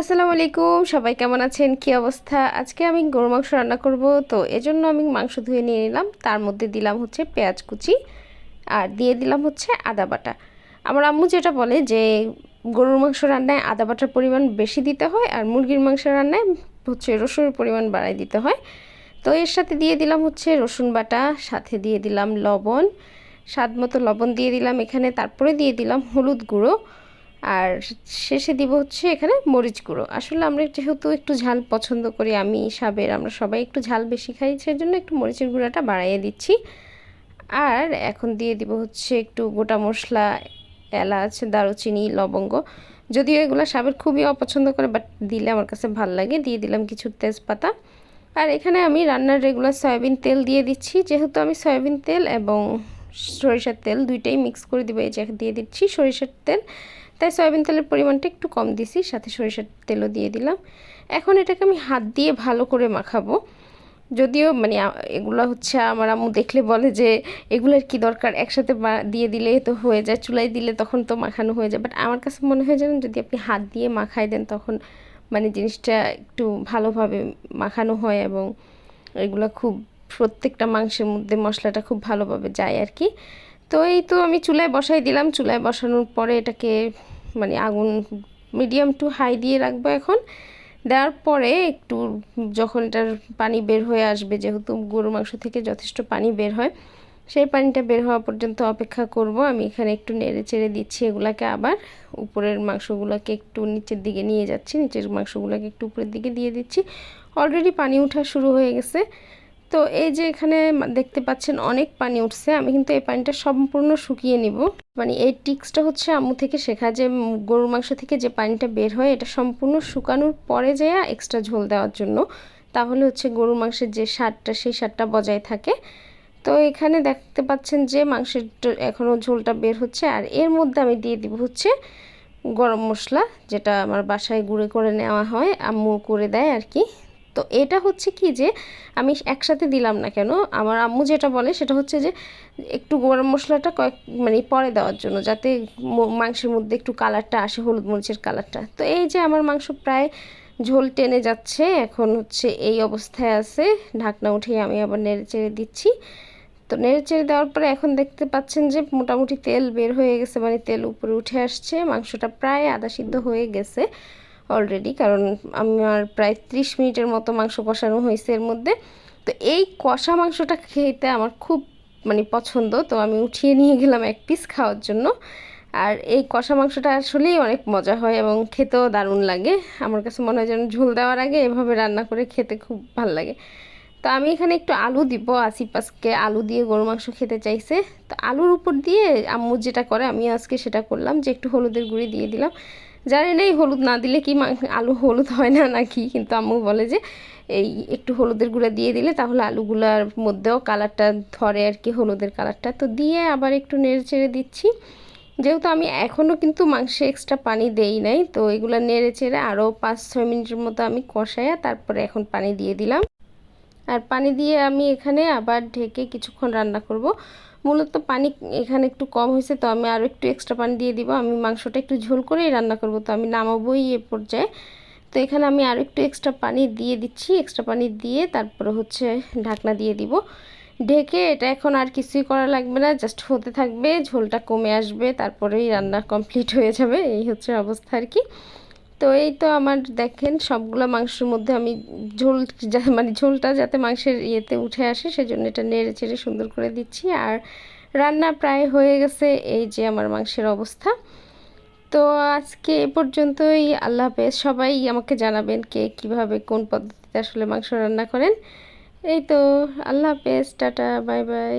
আসসালামু আলাইকুম, সবাই কেমন আছেন? কি অবস্থা? আজকে আমি গরু মাংস রান্না করব, তো এজন্য আমি মাংস ধুয়ে নিয়ে নিলাম। তার মধ্যে দিলাম হচ্ছে পেঁয়াজ কুচি আর দিয়ে দিলাম হচ্ছে আদা বাটা। আমার আম্মু যেটা বলে যে, গরুর মাংস রান্নায় আদা বাটার পরিমাণ বেশি দিতে হয় আর মুরগির মাংস রান্নায় হচ্ছে রসুনের পরিমাণ বাড়াই দিতে হয়। তো এর সাথে দিয়ে দিলাম হচ্ছে রসুন বাটা, সাথে দিয়ে দিলাম লবণ। স্বাদ মতো লবণ দিয়ে দিলাম এখানে। তারপরে দিয়ে দিলাম হলুদ গুঁড়ো। আর শেষে দিব হচ্ছে এখানে মরিচ গুঁড়ো। আসলে আমরা যেহেতু একটু ঝাল পছন্দ করি, আমি, সাবের, আমরা সবাই একটু ঝাল বেশি খাই, সেজন্য একটু মরিচের গুঁড়োটা বাড়াইয়ে দিচ্ছি। আর এখন দিয়ে দিব হচ্ছে একটু গোটা মশলা, এলাচ, দারুচিনি, লবঙ্গ। যদিও এগুলো সাবের খুবই অপছন্দ করে বাট দিলে আমার কাছে ভালো লাগে। দিয়ে দিলাম কিছু তেজপাতা। আর এখানে আমি রান্নার রেগুলার সয়াবিন তেল দিয়ে দিচ্ছি। যেহেতু আমি সয়াবিন তেল এবং সরিষার তেল দুইটাই মিক্স করে দিব, এই যে দিয়ে দিচ্ছি সরিষার তেল। তাই সয়াবিন তেলের পরিমাণটা একটু কম দিছি, সাথে সরিষার তেলও দিয়ে দিলাম। এখন এটাকে আমি হাত দিয়ে ভালো করে মাখাবো। যদিও মানে এগুলো হচ্ছে আমার আম্মু দেখলে বলে যে, এগুলোর কি দরকার? একসাথে দিয়ে দিলে তো হয়ে যায় চুলাই দিলে তখন তো মাখানো হয়ে যায়। বাট আমার কাছে মনে হয় যেন যদি আপনি হাত দিয়ে মাখাই দেন, তখন মানে জিনিসটা একটু ভালোভাবে মাখানো হয় এবং এগুলো খুব, প্রত্যেকটা মাংসের মধ্যে মশলাটা খুব ভালোভাবে যায় আর কি। তো এই তো আমি চুলায় বসাই দিলাম। চুলায় বসানোর পরে এটাকে মানে আগুন মিডিয়াম টু হাই দিয়ে রাখব এখন। দেওয়ার পরে একটু যখন এটার পানি বের হয়ে আসবে, যেহেতু গরুর মাংস থেকে যথেষ্ট পানি বের হয়, সেই পানিটা বের হওয়া পর্যন্ত অপেক্ষা করব। আমি এখানে একটু নেড়ে চেড়ে দিচ্ছি এগুলাকে আবার। উপরের মাংসগুলোকে একটু নিচের দিকে নিয়ে যাচ্ছি, নিচের মাংসগুলোকে একটু উপরের দিকে দিয়ে দিচ্ছি। অলরেডি পানি ওঠা শুরু হয়ে গেছে। তো এই যে এখানে দেখতে পাচ্ছেন অনেক পানি উঠছে। আমি কিন্তু এই পানিটা সম্পূর্ণ শুকিয়ে নিব। মানে এই টিক্সটা হচ্ছে আম্মু থেকে শেখা যে গরুর মাংস থেকে যে পানিটা বের হয়, এটা সম্পূর্ণ শুকানোর পরে যায় এক্সট্রা ঝোল দেওয়ার জন্য। তাহলে হচ্ছে গরুর মাংসের যে স্বাদটা, সেই স্বাদটা বজায় থাকে। তো এখানে দেখতে পাচ্ছেন যে মাংসের এখনও ঝোলটা বের হচ্ছে। আর এর মধ্যে আমি দিয়ে দিব হচ্ছে গরম মশলা, যেটা আমার বাসায় গুঁড়ে করে নেওয়া হয়, আম্মু করে দেয় আর কি। তো এটা হচ্ছে কি যে আমি একসাথে দিলাম না কেন? আমার আম্মু যেটা বলে সেটা হচ্ছে যে একটু গরম মশলাটা কয়েক মানে পরে দেওয়ার জন্য যাতে মাংসের মধ্যে একটু কালারটা আসে, হলুদ মরিচের কালারটা। তো এই যে আমার মাংস প্রায় ঝোল টেনে যাচ্ছে, এখন হচ্ছে এই অবস্থায় আছে। ঢাকনা উঠিয়ে আমি আবার নেড়ে চেড়ে দিচ্ছি। তো নেড়ে চেড়ে দেওয়ার পরে এখন দেখতে পাচ্ছেন যে মোটামুটি তেল বের হয়ে গেছে মানে তেল উপরে উঠে আসছে। মাংসটা প্রায় আদা সিদ্ধ হয়ে গেছে। অলরেডি কারণ আমার প্রায় ত্রিশ মিনিটের মতো মাংস কষানো হয়েছে এর মধ্যে। তো এই কষা মাংসটা খেতে আমার খুব মানে পছন্দ। তো আমি উঠিয়ে নিয়ে গেলাম এক পিস খাওয়ার জন্য। আর এই কষা মাংসটা আসলেই অনেক মজা হয় এবং খেতেও দারুণ লাগে। আমার কাছে মনে হয় যেন ঝোল দেওয়ার আগে এভাবে রান্না করে খেতে খুব ভালো লাগে। তো আমি এখানে একটু আলু দিব। আসিপাসকে আলু দিয়ে গরু মাংস খেতে চাইছে। তো আলুর উপর দিয়ে আম্মু যেটা করে, আমি আজকে সেটা করলাম যে একটু হলুদের গুঁড়ি দিয়ে দিলাম। জানি না, এই হলুদ না দিলে কি আলু হলুদ হয় না নাকি? কিন্তু আম্মু বলে যে এই একটু হলুদের গুঁড়া দিয়ে দিলে তাহলে আলুগুলার মধ্যেও কালারটা ধরে আর কি, হলুদের কালারটা। তো দিয়ে আবার একটু নেড়ে চেড়ে দিচ্ছি। যেহেতু আমি এখনও কিন্তু মাংসে এক্সট্রা পানি দেই নাই, তো এগুলো নেড়ে চেড়ে আরও পাঁচ ছয় মিনিটের মতো আমি কষাইয়া তারপরে এখন পানি দিয়ে দিলাম। আর পানি দিয়ে আমি এখানে আবার ঢেকে কিছুক্ষণ রান্না করব। মূলত পানি এখানে একটু কম হয়েছে, তো আমি আরও একটু এক্সট্রা পানি দিয়ে দিব। আমি মাংসটা একটু ঝোল করেই রান্না করব, তো আমি নামাবোই এ পর্যায়ে। তো এখানে আমি আরও একটু এক্সট্রা পানি দিয়ে দিচ্ছি এক্সট্রা পানি দিয়ে তারপরে হচ্ছে ঢাকনা দিয়ে দিব। ঢেকে এটা এখন আর কিছুই করা লাগবে না জাস্ট হতে থাকবে, ঝোলটা কমে আসবে, তারপরেই রান্না কমপ্লিট হয়ে যাবে, এই হচ্ছে অবস্থা আর কি। তো এই তো আমার দেখেন, সবগুলো মাংসের মধ্যে আমি ঝোল মানে ঝোলটা যাতে মাংসের ইয়েতে উঠে আসে, সেজন্য এটা নেড়ে চেড়ে সুন্দর করে দিচ্ছি। আর রান্না প্রায় হয়ে গেছে, এই যে আমার মাংসের অবস্থা। তো আজকে এ পর্যন্তই, আল্লাহ হাফেজ। সবাই আমাকে জানাবেন কে কীভাবে কোন পদ্ধতিতে আসলে মাংস রান্না করেন। এই তো, আল্লাহ হাফেজ, টাটা, বাই বাই।